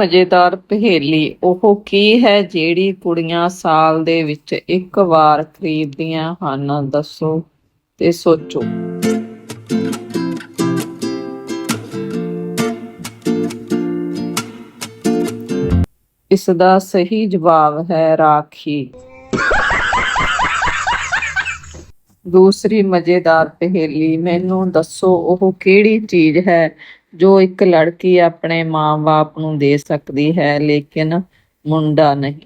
ਮਜ਼ੇਦਾਰ ਪਹੇਲੀ ਉਹ ਕੀ ਹੈ ਜਿਹੜੀ ਕੁੜੀਆਂ ਸਾਲ ਦੇ ਵਿੱਚ ਇੱਕ ਵਾਰ ਖਰੀਦਦੀਆਂ ਹਨ, ਦੱਸੋ ਤੇ ਸੋਚੋ। ਇਸ ਦਾ ਸਹੀ ਜਵਾਬ ਹੈ ਰਾਖੀ। ਦੂਸਰੀ ਮਜ਼ੇਦਾਰ ਪਹੇਲੀ, ਮੈਨੂੰ ਦੱਸੋ ਉਹ ਕਿਹੜੀ ਚੀਜ਼ ਹੈ ਜੋ ਇੱਕ ਲੜਕੀ ਆਪਣੇ ਮਾਂ-ਬਾਪ ਨੂੰ ਦੇ ਸਕਦੀ ਹੈ, ਲੇਕਿਨ ਮੁੰਡਾ ਨਹੀਂ?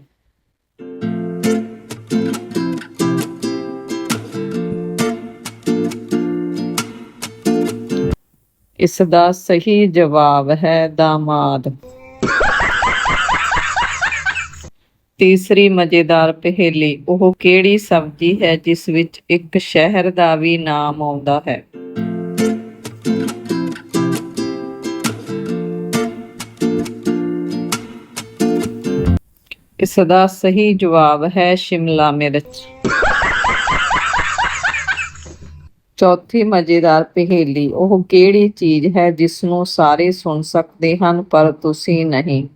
ਇਸ ਦਾ ਸਹੀ ਜਵਾਬ ਹੈ ਦਾਮਾਦ। ਤੀਸਰੀ ਮਜ਼ੇਦਾਰ ਪਹੇਲੀ, ਉਹ ਕਿਹੜੀ ਸਬਜ਼ੀ ਹੈ ਜਿਸ ਵਿੱਚ ਇੱਕ ਸ਼ਹਿਰ ਦਾ ਵੀ ਨਾਮ ਆਉਂਦਾ ਹੈ? ਇਸ ਦਾ ਸਹੀ ਜਵਾਬ ਹੈ ਸ਼ਿਮਲਾ ਮਿਰਚ। ਚੌਥੀ ਮਜ਼ੇਦਾਰ ਪਹੇਲੀ, ਉਹ ਕਿਹੜੀ ਚੀਜ਼ ਹੈ ਜਿਸ ਨੂੰ ਸਾਰੇ ਸੁਣ ਸਕਦੇ ਹਨ ਪਰ ਤੁਸੀਂ ਨਹੀਂ?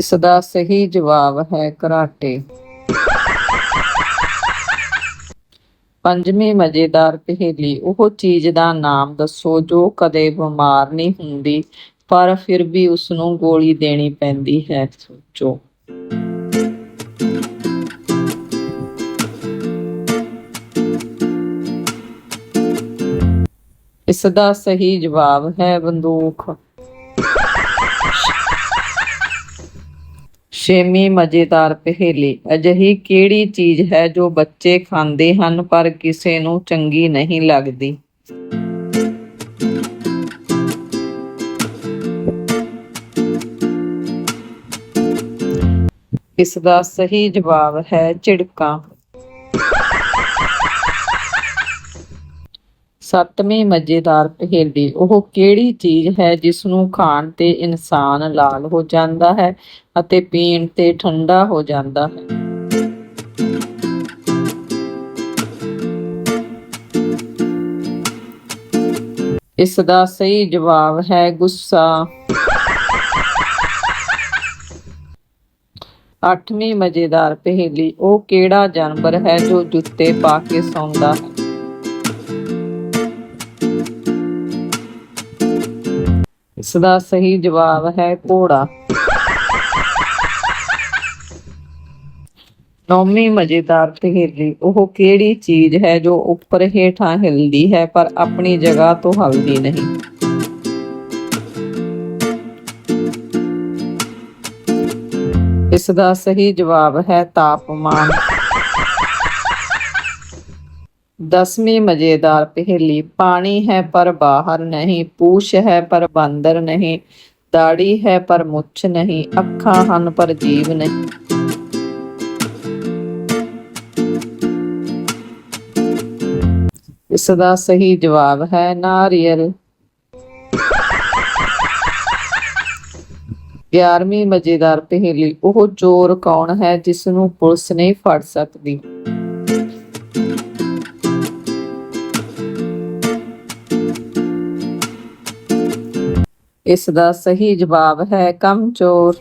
ਇਸ ਦਾ ਸਹੀ ਜਵਾਬ ਹੈ ਕਰਾਟੇ ਪੰਜਵੀਂ ਮਜ਼ੇਦਾਰ ਪਹੇਲੀ, ਉਹ ਚੀਜ਼ ਦਾ ਨਾਮ ਦੱਸੋ ਜੋ ਕਦੇ ਬਿਮਾਰ ਨਹੀਂ ਹੁੰਦੀ, ਪਰ ਫਿਰ ਵੀ ਉਸ ਨੂੰ ਗੋਲੀ ਦੇਣੀ ਪੈਂਦੀ ਹੈ, ਸੋਚੋ। ਇਸ ਦਾ ਸਹੀ ਜਵਾਬ ਹੈ ਬੰਦੂਕ ਛੇਵੀਂ ਮਜ਼ੇਦਾਰ ਪਹੇਲੀ। ਅਜਿਹੀ ਕਿਹੜੀ ਚੀਜ਼ ਹੈ ਜੋ ਬੱਚੇ ਖਾਂਦੇ ਹਨ ਪਰ ਕਿਸੇ ਨੂੰ ਚੰਗੀ ਨਹੀਂ ਲੱਗਦੀ? ਇਸ ਦਾ ਸਹੀ ਜਵਾਬ ਹੈ ਝਿੜਕਾਂ। ਸੱਤਵੀਂ ਮਜ਼ੇਦਾਰ ਪਹੇਲੀ ਉਹ ਕਿਹੜੀ ਚੀਜ਼ ਹੈ ਜਿਸ ਨੂੰ ਖਾਣ ਤੇ ਇਨਸਾਨ ਲਾਲ ਹੋ ਜਾਂਦਾ ਹੈ ਅਤੇ ਪੀਣ ਤੇ ਠੰਡਾ ਹੋ ਜਾਂਦਾ ਹੈ? ਇਸ ਦਾ ਸਹੀ ਜਵਾਬ ਹੈ ਗੁੱਸਾ। ਅੱਠਵੀਂ ਮਜ਼ੇਦਾਰ ਪਹੇਲੀ, ਉਹ ਕਿਹੜਾ ਜਾਨਵਰ ਹੈ ਜੋ ਜੁੱਤੇ ਪਾ ਕੇ ਸੌਂਦਾ ਹੈ? ਇਸ ਦਾ ਸਹੀ ਜਵਾਬ ਹੈ ਘੋੜਾ। ਨੌਵੀਂ ਮਜ਼ੇਦਾਰ ਪਹੇਲੀ, ਉਹ ਕਿਹੜੀ ਚੀਜ਼ ਹੈ ਜੋ ਉੱਪਰ ਹੇਠਾਂ ਹਿਲਦੀ ਹੈ ਪਰ ਆਪਣੀ ਜਗ੍ਹਾ ਤੋਂ ਹਲਦੀ ਨਹੀਂ? ਇਸ ਦਾ ਸਹੀ ਜਵਾਬ ਹੈ ਤਾਪਮਾਨ। ਦਸਵੀਂ ਮਜ਼ੇਦਾਰ ਪਹੇਲੀ, ਪਾਣੀ ਹੈ ਪਰ ਬਾਹਰ ਨਹੀਂ, ਪੂਛ ਹੈ ਪਰ ਬਾਂਦਰ ਨਹੀਂ, ਦਾੜੀ ਹੈ ਪਰ ਮੁੱਛ ਨਹੀਂ, ਅੱਖਾਂ ਹਨ ਪਰ ਜੀਵ ਨਹੀਂ। ਇਸ ਦਾ ਸਹੀ ਜਵਾਬ ਹੈ ਨਾਰੀਅਲ। 11ਵੀਂ ਮਜ਼ੇਦਾਰ ਪਹੇਲੀ, ਉਹ ਚੋਰ ਕੌਣ ਹੈ ਜਿਸ ਨੂੰ ਪੁਲਿਸ ਨਹੀਂ ਫੜ ਸਕਦੀ? ਇਸ ਦਾ ਸਹੀ ਜਵਾਬ ਹੈ ਕਮਚੋਰ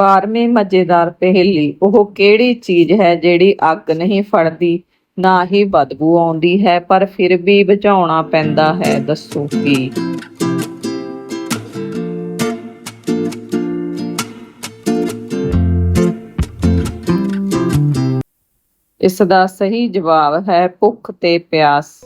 12ਵੀਂ ਮਜ਼ੇਦਾਰ ਪਹੇਲੀ, ਉਹ ਕਿਹੜੀ ਚੀਜ਼ ਹੈ ਜਿਹੜੀ ਅੱਗ ਨਹੀਂ ਫੜਦੀ, ਨਾ ਹੀ ਬਦਬੂ ਆਉਂਦੀ ਹੈ, ਪਰ ਫਿਰ ਵੀ ਬਚਾਉਣਾ ਪੈਂਦਾ ਹੈ, ਦੱਸੋ ਕੀ? ਇਸ ਦਾ ਸਹੀ ਜਵਾਬ ਹੈ ਭੁੱਖ ਤੇ ਪਿਆਸ।